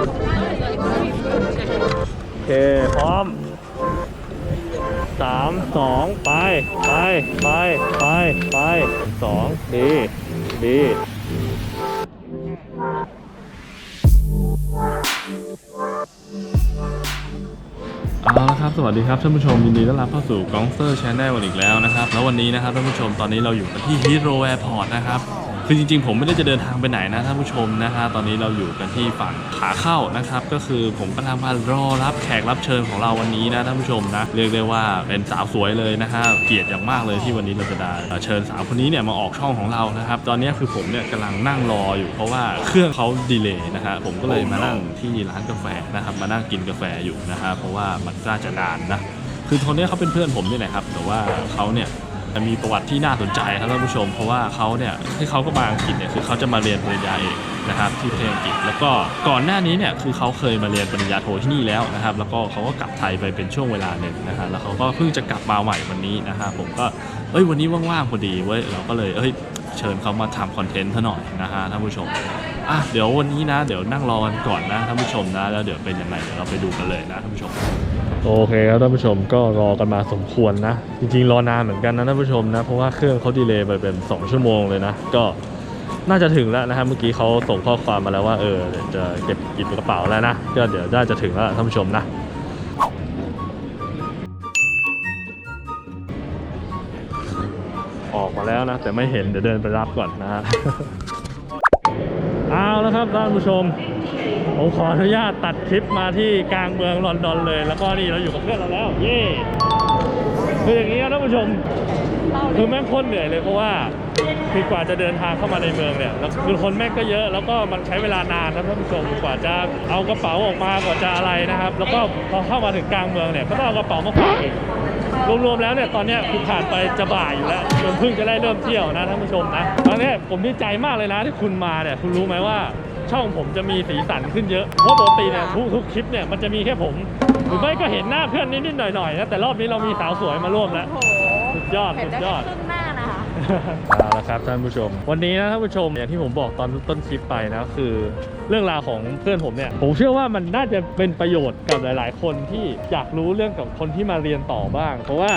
โอเค พร้อมสามสองไป ไป ไป ไป ไปสองดี ดีเอาละครับสวัสดีครับท่านผู้ชมยินดีต้อนรับเข้าสู่กองเซอร์ชแนลอีกแล้วนะครับ แล้ววันนี้นะครับท่านผู้ชมตอนนี้เราอยู่กันที่ฮีโร่แอร์พอร์ตนะครับ คือจริงๆ ผมไม่ได้จะเดินทางไปไหนนะท่านผู้ชมนะฮะตอนนี้เราอยู่กันที่ฝั่งขาเข้านะครับ ก็คือผมกำลังมารอรับแขกรับเชิญของเราวันนี้นะท่านผู้ชมนะเรียกได้ว่าเป็นสาวสวยเลยนะฮะเกียรติอย่างมากเลยที่วันนี้เราจะได้เชิญสาวคนนี้เนี่ยมาออกช่องของเรานะครับตอนนี้คือผมเนี่ยกำลังนั่งรออยู่เพราะว่าเครื่องเขาดีเลย์นะฮะผมก็เลยมานั่งที่ร้านกาแฟนะครับมานั่งกินกาแฟอยู่นะฮะเพราะว่ามันน่าจะนานนะคือคนนี้เขาเป็นเพื่อนผมนี่แหละครับ แต่ว่าเขาเนี่ย มีประวัติที่น่าสนใจครับท่านผู้ชม เพราะว่าเขาเนี่ยที่เขาก็มาอังกฤษเนี่ยคือเขาจะมาเรียนปริญญาเอกนะครับที่ประเทศอังกฤษแล้วก็ก่อนหน้านี้เนี่ยคือเขาเคยมาเรียนปริญญาโทที่นี่แล้วนะครับ แล้วก็เขาก็กลับไทยไปเป็นช่วงเวลาหนึ่งนะฮะแล้วเขาก็เพิ่งจะกลับมาใหม่วันนี้นะฮะผมก็เอ้ยวันนี้ว่างๆพอดีเว้ยเราก็เลยเอ้ยเชิญเขามาทำคอนเทนต์ซะหน่อยนะฮะท่านผู้ชมอะเดี๋ยววันนี้นะ เดี๋ยวนั่งรอกันก่อนนะท่านผู้ชมนะ แล้วเดี๋ยวเป็นยังไงเดี๋ยวเราไปดูกันเลยนะท่านผู้ชม โอเคครับท่านผู้ชมก็รอกันมาสมควรนะ จริงๆ รอนานเหมือนกันนะท่านผู้ชมนะ เพราะว่าเครื่องเขาดีเลย์ไปเป็น 2 ชั่วโมงเลยนะ ก็น่าจะถึงแล้วนะครับเมื่อกี้เขาส่งข้อความมาแล้วว่าเออเดี๋ยวจะเก็บกินกระเป๋าแล้วนะ ก็เดี๋ยวน่าจะถึงแล้วท่านผู้ชมนะออกมาแล้วนะ แต่ไม่เห็นเดี๋ยวเดินไปรับก่อนนะฮะเอาแล้วครับท่านผู้ชม ผมขออนุญาตตัดคลิปมาที่กลางเมืองลอนดอนเลย แล้วก็นี่เราอยู่กับเพื่อนเราแล้ว เย่คืออย่างนี้ครับท่านผู้ชม คือแม่งคตรเหนื่อยเลยเพราะว่าคือกว่าจะเดินทางเข้ามาในเมืองเนี่ยแล้วคือคนแม่งก็เยอะ แล้วก็มันใช้เวลานานนะท่านผู้ชมกว่าจะเอากระเป๋าออกมากว่าจะอะไรนะครับ แล้วก็พอเข้ามาถึงกลางเมืองเนี่ยก็ต้องเอากระเป๋ามาฝากอีกรวมๆแล้วเนี่ยตอนนี้คือผ่านไปจะบ่ายอยู่แล้วจนเพิ่งจะได้เริ่มเที่ยวนะท่านผู้ชมนะตอนนี้ผมดีใจมากเลยนะที่คุณมาเนี่ยคุณรู้ไหมว่า ช่องผมจะมีสีสันขึ้นเยอะ เพราะปกติเนี่ยทุกทุกคลิปเนี่ยมันจะมีแค่ผม หรือไม่ก็เห็นหน้าเพื่อนนิดๆหน่อยๆนะแต่รอบนี้เรามีสาวสวยมาร่วมแล้ว โอ้โหสุดยอดเห็สุนดได้ยอด แค่ครึ่งหน้านะคะ เอาละครับท่านผู้ชม วันนี้นะท่านผู้ชมอย่างที่ผมบอกตอนต้นคลิปไปนะคือ เรื่องราวของเพื่อนผมเนี่ยผมเชื่อว่ามันน่าจะเป็นประโยชน์กับหลาย ๆ คนที่อยากรู้เรื่องกับคนที่มาเรียนต่อบ้าง เพราะว่า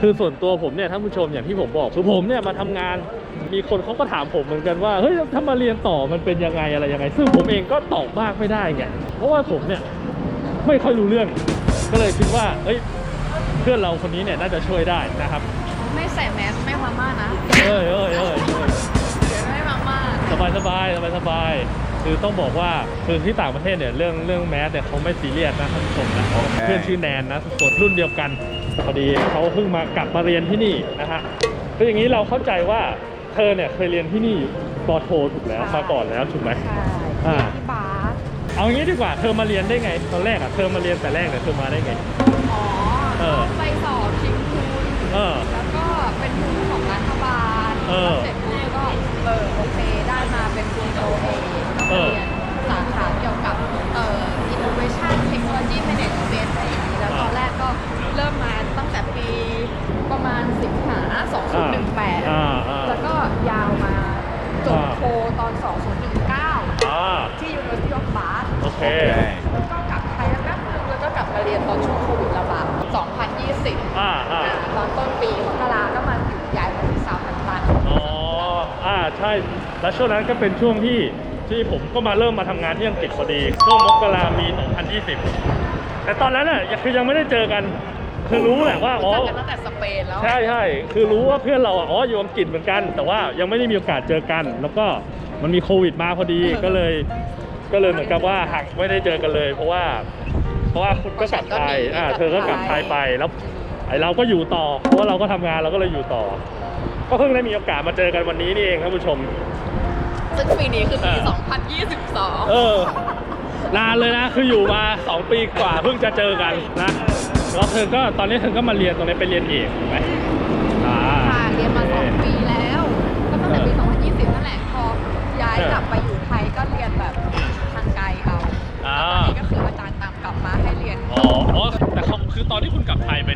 คือส่วนตัวผมเนี่ยท่านผู้ชมอย่างที่ผมบอกคือผมเนี่ยมาทำงาน มีคนเขาก็ถามผมเหมือนกันว่าเฮ้ยถ้ามาเรียนต่อมันเป็นยังไงอะไรยังไง ซึ่งผมเองก็ตอบมากไม่ได้ไงเพราะว่าผมเนี่ยไม่ค่อยรู้เรื่อง ก็เลยคิดว่าเอ้ยเพื่อนเราคนนี้เนี่ยน่าจะช่วยได้นะครับ ไม่ใส่แมสไม่มาม่านะเอ้ยเอ้ยเอ้ยเอ้ยเดี๋ยวไม่มาม่าสบายสบายสบายสบายคือต้องบอกว่าคือที่ต่างประเทศเนี่ยเรื่องเรื่องแมสเนี่ยเขาไม่ซีเรียสนะท่านผู้ชมนะเพื่อนชื่อแนนนะทุกคนรุ่นเดียวกันพอดีเขาเพิ่งมากลับมาเรียนที่นี่นะฮะคืออย่างนี้เราเข้าใจว่า เธอเนี่ยเคยเรียนที่นี่ปอโทถูกแล้วมาก่อนแล้วถูกไหม ใช่อ่าเรียนที่บาสเอางี้ดีกว่าเธอมาเรียนได้ไงตอนแรกอะเธอมาเรียนแต่แรกเนี่ยเธอมาได้ไง อ๋อเออ ไปสอบชิงทุนเออ แล้วก็เป็นทุนของรัฐบาลเออเสร็จปุ๊บก็เออโอเคได้มาเป็นทุนโอเอต้องเอเรีอ ยนสาขาเกี่ยวกับเอ่อ innovation technology management อะไรอย่างนี้แล้วตอนแรกก็เริ่มมาตั้งแต่ปีประมาณสิงหา2018 อ่าอ่า แล้วก็ยาวมาจบโทตอน 2019 อ่า ที่ University of Bath โอ เค แล้วก็กลับไทยแล้วแป๊บนึงแล้วก็กลับมาเรียนตอนช่วงโควิดระบาด 2020อ่าอ่า ตอนต้นปีมกราก็มาอยู่ย้ายมาที่ซาวด์แฮมป์ตันอ๋อ อ่า ใช่ แล้วช่วงนั้นก็เป็นช่วงที่ที่ผมก็มาเริ่มมาทำงานที่อังกฤษพอดี ช่วงมกรามี 2020 แต่ตอนนั้นน่ะยังคือยังไม่ได้เจอกัน คือรู้แหละว่า อ๋อ รู้จักกันตั้งแต่สเปนแล้ว ใช่ใช่ คือรู้ว่าเพื่อนเราอะอ๋ออยู่อังกฤษเหมือนกัน แต่ว่ายังไม่ได้มีโอกาสเจอกัน แล้วก็มันมีโควิดมาพอดี ก็เลย ก็เลยเหมือนกับว่าหักไม่ได้เจอกันเลย เพราะว่า เพราะว่าคุณก็กลับไทยอ่าเธอก็กลับไทยไปแล้วไอเราก็อยู่ต่อ เพราะว่าเราก็ทำงานเราก็เลยอยู่ต่อ ก็เพิ่งได้มีโอกาสมาเจอกันวันนี้นี่เองท่านผู้ชมซึ่งปีนี้คือปีเออ2022 เออ นานเลยนะ คืออยู่มา 2 ปีกว่าเพิ่งจะเจอกันนะแล้วเธอก็ตอนนี้เธอก็มาเรียนตรงนี้ไปเรียนเอกถูกไหม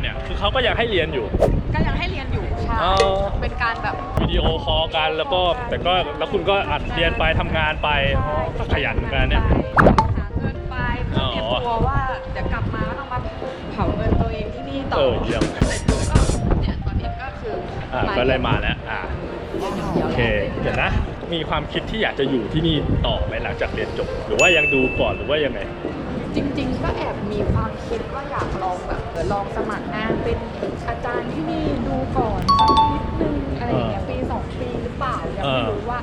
เนี่ย คือเขาก็ยังให้เรียนอยู่ ก็ยังให้เรียนอยู่ใช่อ๋อ เป็นการแบบ วิดีโอคอลกันแล้วก็แต่ก็แล้วคุณก็อัดเรียนไปทำงานไปก็ขยันเหมือนกันเนี่ย หาเงินลัวว่าเดี๋ยวกลับมาก็ต้องมาเผาเงินตัวเองที่นี่ต่อเออเยี่ยมเสร็จปุ๊บก็เนี่ยตอนนี้ก็คืออ่าอ่าก็เลยมาแล้วอ่าโอเคเดี๋ยวนะ มีความคิดที่อยากจะอยู่ที่นี่ต่อไหมหลังจากเรียนจบ หรือว่ายังดูก่อนหรือว่ายังไง จริง ๆ ก็แอบมีความคิดว่าอยากลองแบบเออลองสมัครงานเป็นอาจารย์ที่นี่ดูก่อนสักนิดนึงอะไรอย่างเงี้ยเออปีสองปีหรือเปล่ายังเอไม่อรู้ว่า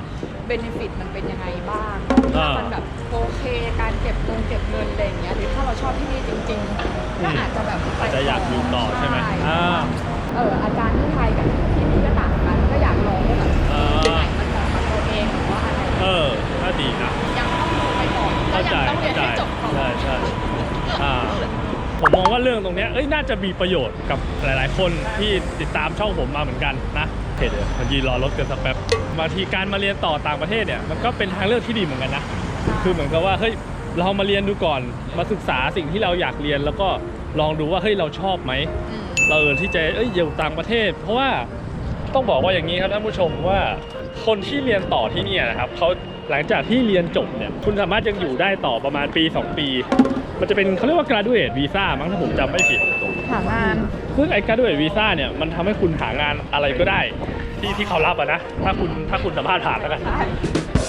เบนฟิตมันเป็นยังไงบ้างเอถ้าอมันแบบโอเคการเก็บเงินเก็บเงินอะไรอย่างเงี้ยหรือถ้าเราชอบที่นี่จริงๆก็อาจจะแบบไปอาจจะอยากอยู่ต่อใช่ไหมอ่า เอออาจารย์ที่ไทยกับที่นี่ก็ต่างกันก็อยากลองว่าแบบเออที่ไหนมันเหมาะกับตัวเองหรือว่าอะไรเออน่าดีนะ ยัง ยัใจงต้องเรียนเข้าใจให้จบก่อน ใช่ใช่อ่าผมมองว่าเรื่องตรงเนี้ยเอ้ยน่าจะมีประโยชน์กับหลาย ๆ คนที่ติดตามช่องผมมาเหมือนกันนะเห็นเดี๋ยวมันยืนรอรถกันสักแป๊บบางทีการมาเรียนต่อต่างประเทศเนี่ยมันก็เป็นทางเลือกที่ดีเหมือนกันนะ คือเหมือนกับว่าเฮ้ยเรามาเรียนดูก่อนมาศึกษาสิ่งที่เราอยากเรียนแล้วก็ลองดูว่าเฮ้ยเราชอบไหม อืม เราเออที่จะเอ้ยอยู่ต่างประเทศ เพราะว่าต้องบอกว่าอย่างนี้ครับท่านผู้ชมว่าคนที่เรียนต่อที่เนี่ยนะครับเขา หลังจากที่เรียนจบเนี่ยคุณสามารถยังอยู่ได้ต่อประมาณปี 2 ปี มันจะเป็นเขาเรียกว่า graduate visa มั้งถ้าผมจำไม่ผิดหางานซึ่งไอ้ graduate visa เนี่ยมันทำให้คุณหางานอะไรก็ได้ ที่ที่เขารับอะนะ ถ้าคุณถ้าคุณสามารถผ่านแล้วกัน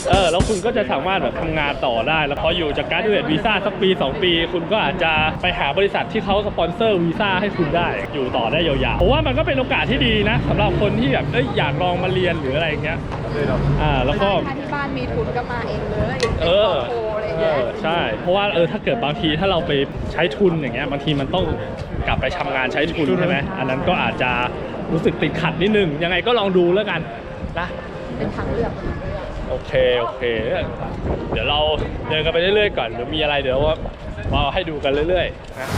เออแล้วคุณก็จะสามารถแบบทำงานต่อได้ แล้วพออยู่จากการดูเอทวีซ่าสักปี 2 ปี คุณก็อาจจะไปหาบริษัทที่เขาสปอนเซอร์วีซ่าให้คุณได้อยู่ต่อได้ยาวๆผมว่ามันก็เป็นโอกาสที่ดีนะสำหรับคนที่แบบเอ้ยอยากลองมาเรียนหรืออะไรอย่างเงี้ยอ่าแล้วก็ ถ้าที่บ้านมีทุนก็มาเองเลยเออโทรอะไรอย่างเอเงี้ย อใช่ เพราะว่าเออถ้าเกิดบางทีถ้าเราไปใช้ทุนอย่างเงี้ยบางทีมันต้องกลับไปทำงานใช้ทุนใช่ไหมอันนั้นก็อาจจะรู้สึกติดขัดนิดนึง ยังไงก็ลองดูแล้วกันนะ เป็นทางเลือก เป็นทางเลือกโอเคโอเค เดี๋ยวเราเดินกันไปเรื่อยๆก่อนเดี๋ยวมีอะไรเดี๋ยวว่ามาให้ดูกันเรื่อยๆนะ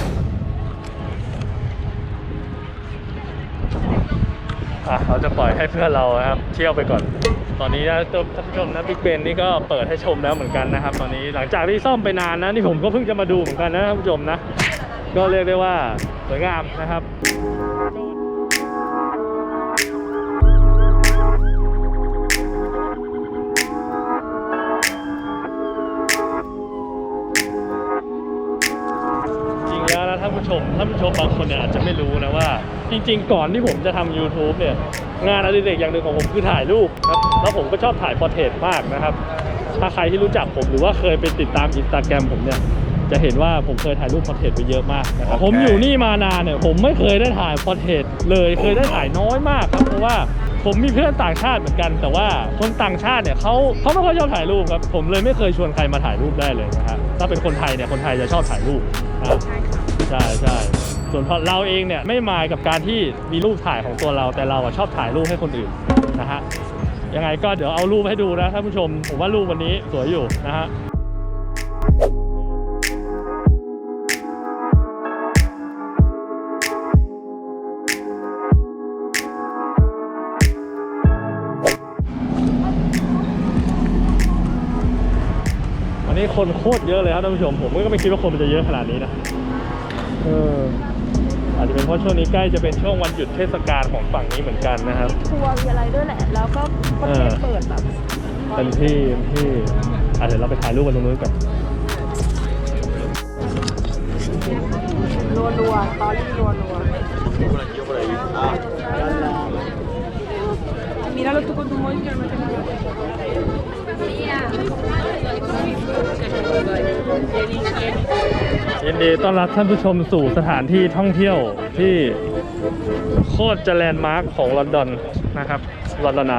อะเราจะปล่อยให้เพื่อนเรานะครับเที่ยวไปก่อน ตอนนี้นะท่านผู้ชมนะบิ๊กเบนนี่ก็เปิดให้ชมแล้วเหมือนกันนะครับ ตอนนี้หลังจากที่ซ่อมไปนานนะนี่ผมก็เพิ่งจะมาดูเหมือนกันนะท่านผู้ชมนะ ก็เรียกได้ว่าสวยงามนะครับ ชมท่านผู้ชมบางคนเนี่ยอาจจะไม่รู้นะว่า จริง ๆ ก่อนที่ผมจะทำ YouTube เนี่ยงานอดิเรกอย่างหนึ่งของผมคือถ่ายรูปครับแล้วผมก็ชอบถ่ายพอร์เทรตมากนะครับ ถ้าใครที่รู้จักผมหรือว่าเคยไปติดตามอินสตาแกรมผมเนี่ยจะเห็นว่าผมเคยถ่ายรูปพอร์เทรตไปเยอะมากนะครับโอเคผมอยู่นี่มานานเนี่ยผมไม่เคยได้ถ่ายพอร์เทรตเลยเคยได้ถ่ายน้อยมากครับเพราะว่าผมมีเพื่อนต่างชาติเหมือนกัน แต่ว่าคนต่างชาติเนี่ยเขาเขาไม่ค่อยชอบถ่ายรูปครับ ผมเลยไม่เคยชวนใครมาถ่ายรูปได้เลยนะครับถ้าเป็นคนไทยเนี่ยคนไทยจะชอบถ่ายรูปนะครับ ใช่ใช่ส่วนเราเองเนี่ยไม่มายกับการที่มีรูปถ่ายของตัวเรา แต่เราอะชอบถ่ายรูปให้คนอื่นนะฮะยังไงก็เดี๋ยวเอารูปให้ดูนะท่านผู้ชม ผมว่ารูปวันนี้สวยอยู่นะฮะวันนี้คนโคตรเยอะเลยครับท่านผู้ชม ผมก็ไม่คิดว่าคนมันจะเยอะขนาดนี้นะ เอออาจจะเป็นเพราะช่วงนี้ใกล้จะเป็นช่วงวันหยุดเทศกาลของฝั่งนี้เหมือนกันนะครับ ทัวร์มีอะไรด้วยแหละ แล้วก็ประเทศเปิดแบบเต็มที่เต็มที่อะเดี๋ยวเราไปถ่ายรูปกันตรงนู้นกันรัวรัวๆตอรี่รัวรัว Míralo tú con tu móvil que no me tengo ยินดีต้อนรับท่านผู้ชมสู่สถานที่ท่องเที่ยวที่โคตรจะแลนด์มาร์คของลอนดอนนะครับลอนดอนไอ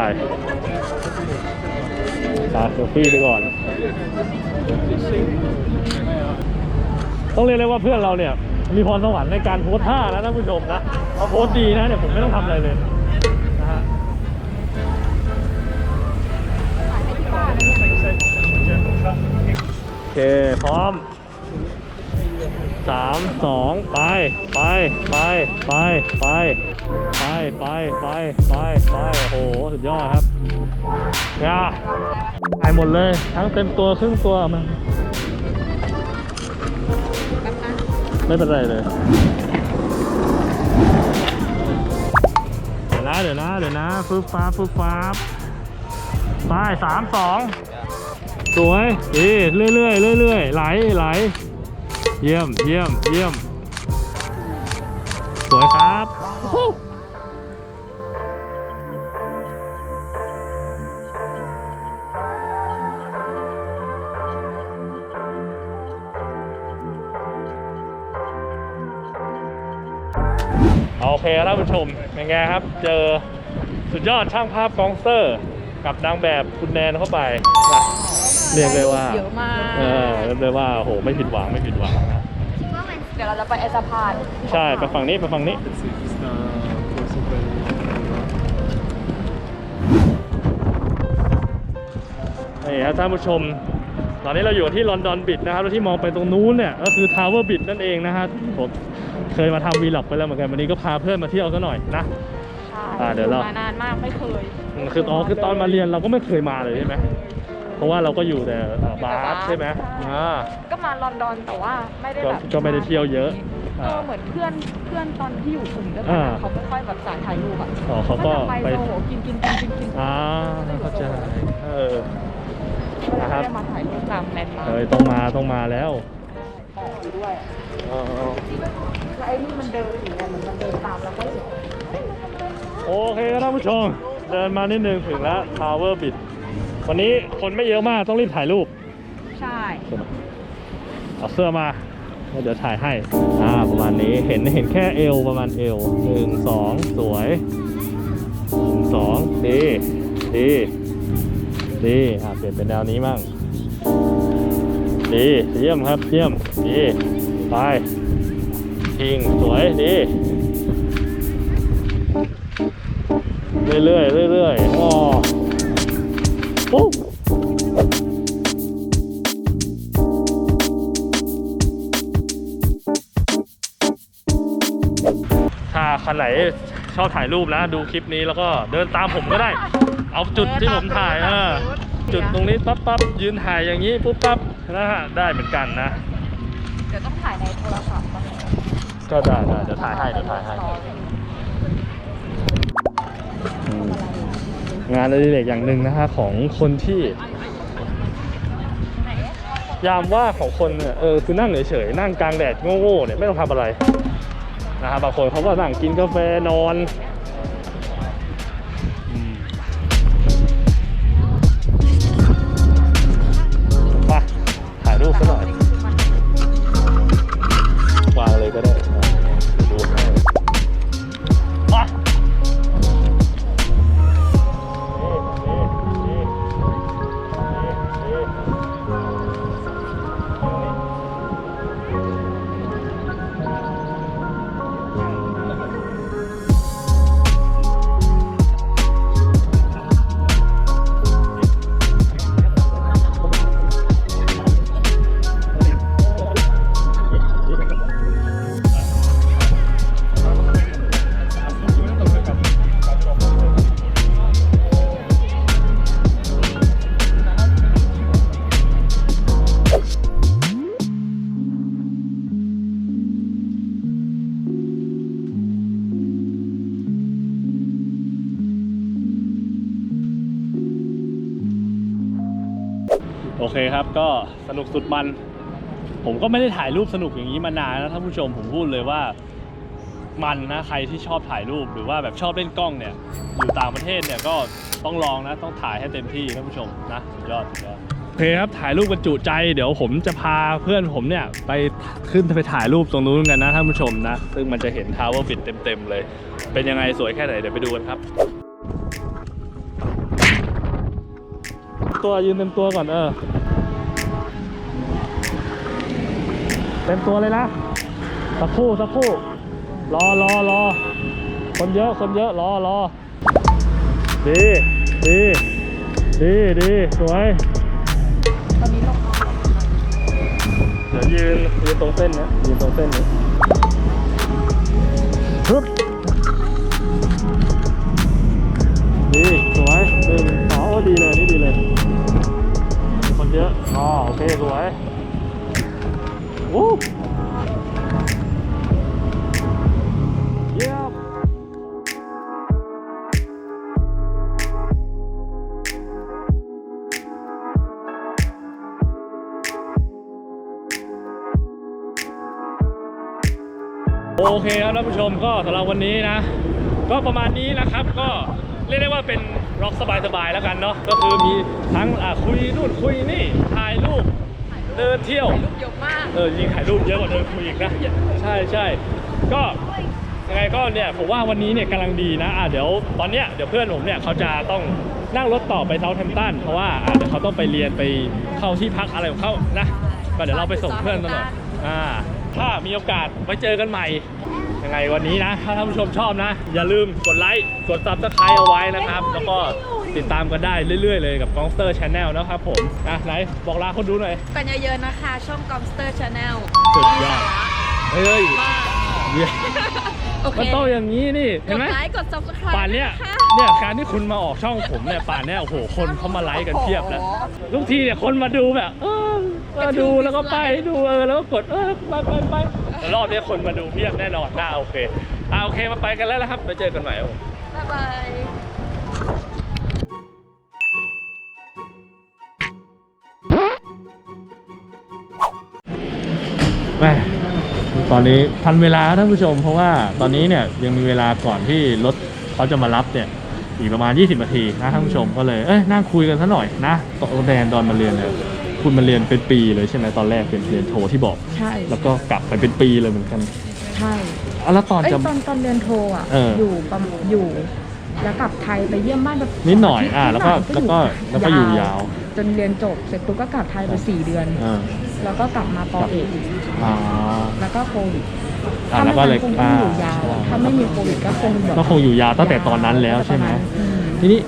ตาเซลฟี่ไปก่อน ต้องเรียกเลยว่าเพื่อนเราเนี่ย มีพรสวรรค์ในการโพสท่านะท่านผู้ชมนะเขาโพสดีนะเนี่ยผมไม่ต้องทำอะไรเลย เค พร้อมสามสองไป ไป ไป ไป ไป ไป ไป ไป ไป ไป โอ้โห สุดยอดครับยาหายหมดเลย ทั้งเต็มตัวครึ่งตัวมันไม่เป็นไรเลย เดี๋ยวนะ เดี๋ยวนะ เดี๋ยวนะฟึบฟ้าฟึบฟ้าไปสามสอง สวยดีเรื่อยๆเรื่อยๆไหลไหลเยี่ยมเยี่ยมเยี่ยมสวยครับฮู้โอเคครับท่านผู้ชมเป็นไงครับ เจอสุดยอดช่างภาพกองสเตอร์ กับนางแบบคุณแนนเข้าไปนะ เรียกเลยว่าเยอะมากเออเรียกเลยว่าโหไม่ผิดหวังไม่ผิดหวังนะเดี๋ยวเราจะไปไอสะพานใช่ไปฝั่งนี้ไปฝั่งนี้ นี่ครับท่านผู้ชม ตอนนี้เราอยู่ที่ลอนดอนบิดนะครับแล้วที่มองไปตรงนู้นเนี่ยก็คือทาวเวอร์บิดนั่นเองนะฮะผมเคยมาทำวีล็อกไปแล้วเหมือนกันวันนี้ก็พาเพื่อนมาเที่ยวซะหน่อยนะใช่อ่าเดี๋ยวเรามานานมากไม่เคยอืมคืออ๋อคือตอนมาเรียนเราก็ไม่เคยมาเลยใช่ไหม เพราะว่าเราก็อยู่แต่อ่าบาสใช่ไหมอ่า ก็มาลอนดอนแต่ว่าไม่ได้ก็แบบก็ไม่ได้เที่ยวเยอะเออเหมือนเพื่อนเพื่อนตอนที่อยู่กลุ่มด้วยกัอ่านเขาไม่ค่อยแบบสายถ่ายรูปอะอ๋อเขาก็จะไปไปโซโหกินกินกินกินกินอ่าเข้าใจเออไม่นะครับได้มาถ่ายรูปตามแลนด์มาร์เออต้องมาต้องมาแล้วคอยู่ด้วยเออแล้วไอ้นี่มันเดินอยู่ไงมันมันเดินตามแล้วก็เห็นโอเคครับท่านผู้ชม เดินมานิดนึงถึงแล้วทาวเวอร์บิดวันนี้คนไม่เยอะมากต้องรีบถ่ายรูป ใช่ เอาเสื้อมาแล้วเดี๋ยวถ่ายให้ อ่า ประมาณนี้ เห็นเห็นแค่เอวประมาณเอวหนึ่งสองสวยหนึ่งสองดีดีดีอ่าเปลี่ยนเป็นแนวนี้มั่งดีเยี่ยมครับ เยี่ยมดีไปพิงสวยดีเรื่อยๆเรื่อยๆอ๋อปุ๊บ ถ้าคันไหนชอบถ่ายรูปนะ ดูคลิปนี้แล้วก็เดินตามผมก็ได้ เอาจุดที่ผมถ่ายเออจุดตรงนี้ปั๊บปั๊บยืนถ่ายอย่างนี้ปุ๊บปั๊บนะฮะได้เหมือนกันนะ เดี๋ยวต้องถ่ายในโทรศัพท์ก่อนก็ได้ได้เดี๋ยวถ่ายให้เดี๋ยวถ่ายให้อืม งานอดิเรกอย่างหนึ่งนะฮะของคนที่ ยามว่าของคนเนี่ยเออคือนั่งเฉยๆนั่งกลางแดดโง่ๆเนี่ยไม่ต้องทำอะไรนะฮะบบางคนเขาก็นั่งกินกาแฟนอน คครับ ก็สนุกสุดมัน ผมก็ไม่ได้ถ่ายรูปสนุกอย่างนี้มานานนะท่านผู้ชมผมพูดเลยว่ามันนะใครที่ชอบถ่ายรูปหรือว่าแบบชอบเล่นกล้องเนี่ย อยู่ต่างประเทศเนี่ยก็ต้องลองนะ ต้องถ่ายให้เต็มที่ท่านผู้ชมนะสุดยอดสุดยอดโอเคครับถ่ายรูปกันจุใจ เดี๋ยวผมจะพาเพื่อนผมเนี่ย ไปขึ้นไปถ่ายรูปตรงนู้นกันนะท่านผู้ชมนะ ซึ่งมันจะเห็นทาวเวอร์บิดเต็มๆเลย เป็นยังไงสวยแค่ไหนเดี๋ยวไปดูกันครับ ตัวยืนเต็มตัวก่อนเออ เต็มตัวเลยนะ สักครู่สักครู่ รอรอรอ คนเยอะคนเยอะรอรอ ดี ดี ดีดีสวย ตอนนี้ลงเดี๋ยวยืนยืนตรงเส้นเนี้ยยืนตรงเส้นนี้ฮึบดีสวยหนึ่งสองดีเลยนี่ดีเลย คนเยอะอ๋อโอเคสวย วู้เยี่ยมโอเคครับท่านผู้ชมก็สำหรับวันนี้นะ ก็ประมาณนี้นะครับก็เรียกได้ว่าเป็นร็อกสบายๆแล้วกันเนาะก็คือมีทั้งคุยนู่นคุยนี่ถ่ายรูป เดินเที่ยวรูปเยอะมาก เออยิงถ่ายรูปเยอะกว่าเดินคุยอีกนะใช่ใช่ก็ยังไงก็เนี่ยผมว่าวันนี้เนี่ยกำลังดีนะอะเดี๋ยวตอนเนี้ยเดี๋ยวเพื่อนผมเนี่ยเขาจะต้องนั่งรถต่อไปเซาท์แฮมป์ตันเพราะว่าอะเดี๋ยวเขาต้องไปเรียนไปเข้าที่พักอะไรของเขานะก็เดี๋ยวเราไปส่งเพื่อนกันหน่อยอ่าถ้ามีโอกาสไว้เจอกันใหม่ยังไงวันนี้นะ ถ้าท่านผู้ชมชอบนะ อย่าลืมกดไลค์กด subscribe เอาไว้นะครับ แล้วก็ ติดตามกันได้เรื่อยๆเลยกับ g o n g s t e r Channel นะครับผมอะไหนบอกลาคนดูหน่อย กันเยอะๆนะคะ ช่อง Gomster Channel สุดยอด เฮ้ยมากเยี่ยมโอเคมันต้องอย่างนี้นี่กเห็นดไหมไลค์กด subscribe ป่านเนี้ยะคะเนี่ยการที่คุณมาออกช่องผมเนี่ยป่านเนี้ยโอ้โหคนเขามาไลค์กันเพียบแล้ว ทุกทีเนี่ยคนมาดูแบบเออเออดูแล้วก็ไปดูเออแล้วก็กดเออไปไปไปแต่รอบเนี้ยคนมาดูเพียบแน่นอนน่าโอเคอ่าโอเคมาไปกันแล้วนะครับไปเจอกันใหม่ครับผม บ๊ายบาย อนนี้ทันเวลาท่านผู้ชม เพราะว่าตอนนี้เนี่ยยังมีเวลาก่อนที่รถเขาจะมารับเนี่ยอีกประมาณ 20 นาทีนะท่านผู้ชมก็เลยเอ้ยนั่งคุยกันซะหน่อยนะตอนแดนตอนมาเรียนเนี่ยคุณมาเรียนเป็นปีเลยใช่ไหมตอนแรกเป็นเรียนโทที่บอก ใช่แล้วก็กลับไปเป็นปีเลยเหมือนกันใช่อะแล้วตอนเอ้ยจะ ตอนตอนเรียนโทอะเอออ ยู่ประมาณอยู่ แล้วกลับไทยไปเยี่ยมบ้านแบบนิดหน่อยอะนิดแล้วก็หน่แล้วก็แล้วก็อยู่ยาวจนเรียนจบเสร็จปุ๊บก็กลับไทยไปสี่เดือน อ่า แล้วก็กลับมาปอเอกอีก อ่าแล้วก็โควิดอะถ้าแล้วไม่ก็เลยงั้นคงต้องอยู่ยาวอะถ้าไม่มีโควิดก็คงแบบก็คงอยู่ยาวตั้งแต่ตอนนั้นแล้วใช่ไหมประาณอืมทีนี้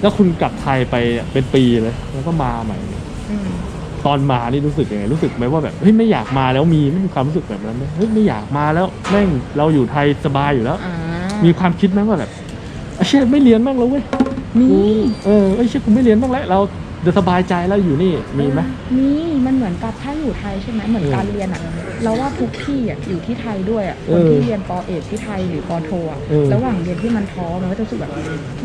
แล้วคุณกลับไทยไปเป็นปีเลย แล้วก็มาใหม่ อืมตอนมานี่รู้สึกยังไงรู้สึกไหมว่าแบบเฮ้ยไม่อยากมาแล้วมีไม่มีความรู้สึกแบบนั้นไหมเฮ้ยไม่อยากมาแล้วแม่งเราอยู่ไทยสบายอยู่แล้ว อ่ามีความคิดไหมว่าแบบไอ้เชี่ยไม่เรียนแม่งแล้วเว้ยมีกูเออไอ้เชี่ยกูไม่เรียนแม่งแล้วเรา จะสบายใจแล้วอยู่นี่มีไหม มีมันเหมือนกับถ้าอยู่ไทยใช่ไหมเหมือนเออการเรียนอะ เราว่าทุกที่อะอยู่ที่ไทยด้วยอะเอคนอที่เรียนปอเอกที่ไทยหรือปอโทอะเออระหว่างเรียนที่มันท้อมันก็จะรู้สึกแบบ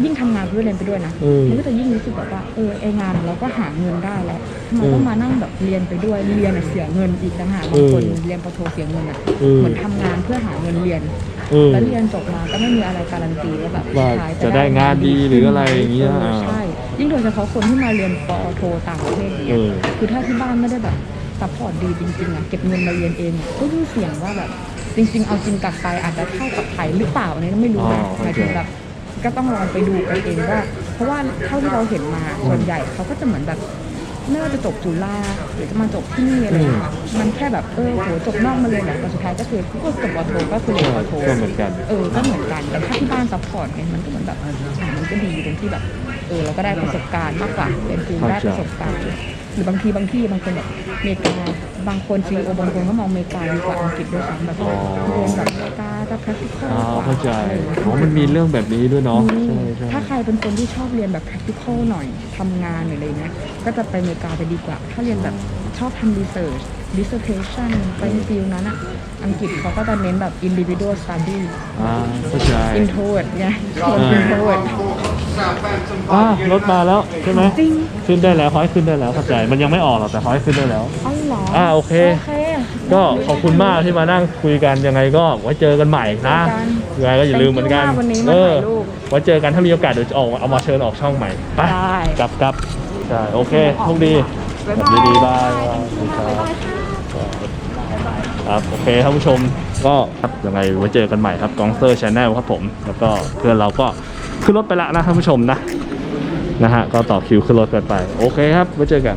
ยิ่งทำงานไปด้วยเรียนไปด้วยนะเออมันก็จะยิ่งรู้สึกแบบว่าเออไองานเราก็หาเงินได้แล้วทำไมเออต้องมานั่งแบบเรียนไปด้วยเรียนอะเสียเงินอีกต่างหากเอบางอคนเรียนปอโทเสียเงินอะเออ เหมือนทำงานเพื่อหาเงินเรียนเออแล้วเรียนจบมาก็ไม่มีอะไรการันตีว่าแบบว่าสุดท้ยจะได้งานดีหรืออะไรอย่างเงี้ยอใช่ยิ่งโดยเฉพาะคนที่มาเรียนปอโทต่างประเทศอย่างเอเงี้ยอคือถ้าที่บ้านไม่ได้แบบซัพพอร์ตดีจริงๆอะเก็บเงินมาเรียนเองอะก็ยิ่งเสี่ยงว่าแบบจริง ๆ เอาจริงกลับไปอาจจะเท่ากับไทยหรือเปล่าอันนี้ไม่รู้นะอ๋อหมายถึงแบบก็ต้องลองไปดูกันเองว่า เพราะว่าเท่าที่เราเห็นมาส่วนใหญ่เขาก็จะเหมือนแบบ ไม่ว่าจะจบจุฬาหรือจะมาจบที่นี่อะไรอย่างเงี้ยมันแค่แบบเออโหจบนอกมาเลยแหละแต่สุดท้ายก็คือก็จบปอโทก็คือเรียนปอโทก็เหมือนกัน เออก็เหมือนกันแต่ถ้าที่บ้านซัพพอร์ตเนี่ยมันก็เหมือนแบบอ่ามันก็ดีตรงที่แบบเออเราก็ได้ประสบการณ์มากกว่าเป็นคือได้ประสบการณ์หรือบางทีบางที่บางคนแบบอเมริกาบางคนซีโอบางคนก็มองอเมริกาดีกว่าอังกฤษด้วยซ้ำแบบอ๋อเรียนแบบอเมริกา จะ practical อ๋อกว่า เข้าใจอะไรอย่างเงี้ยอ๋อมันมีเรื่องแบบนี้ด้วยเนาะมีใช่ใช่ ถ้าใครเป็นคนที่ชอบเรียนแบบ practical หน่อยทำงานหรืออะไรเงี้ยก็จะไปอเมริกาจะดีกว่า ถ้าเรียนแบบชอบทำ research dissertation ไปฟิลนั้นอะอังกฤษเขาก็จะเน้นแบบ individual study อ่าเข้าใจ introvert ไงคน อ่า introvert อ่ารถมาแล้วใช่ไหมจริงขึ้นได้แล้วขอให้ขึ้นได้แล้วเข้าใจ มันยังไม่ออกหรอกแต่ขอให้ขึ้นได้แล้ว อ๋อเหรออ่าโอเค โอเค ก็ขอบคุณมากที่มานั่งคุยกันยังไงก็ไว้เจอกันใหม่นะเจอกันยังไงก็อย่าลืมเหมือนกัน Thank you มากวันนี้มาเออถ่ายรูปไว้เจอกันถ้ามีโอกาสเดี๋ยวจะออกเอามาเชิญออกช่องใหม่ไปได้กลับกลับใช่โอเคโชคดีบ๊ายกลับายบดีๆบายบ๊ายบายค่ะครับโอเคท่านผู้ชมก็ครับยังไงไว้เจอกันใหม่ครับกองเซอร์ชาแนลครับผม แล้วก็เพื่อนเราก็ขึ้นรถไปละนะท่านผู้ชมนะนะฮะก็ต่อคิวขึ้นรถกันไป โอเคครับไว้เจอกัน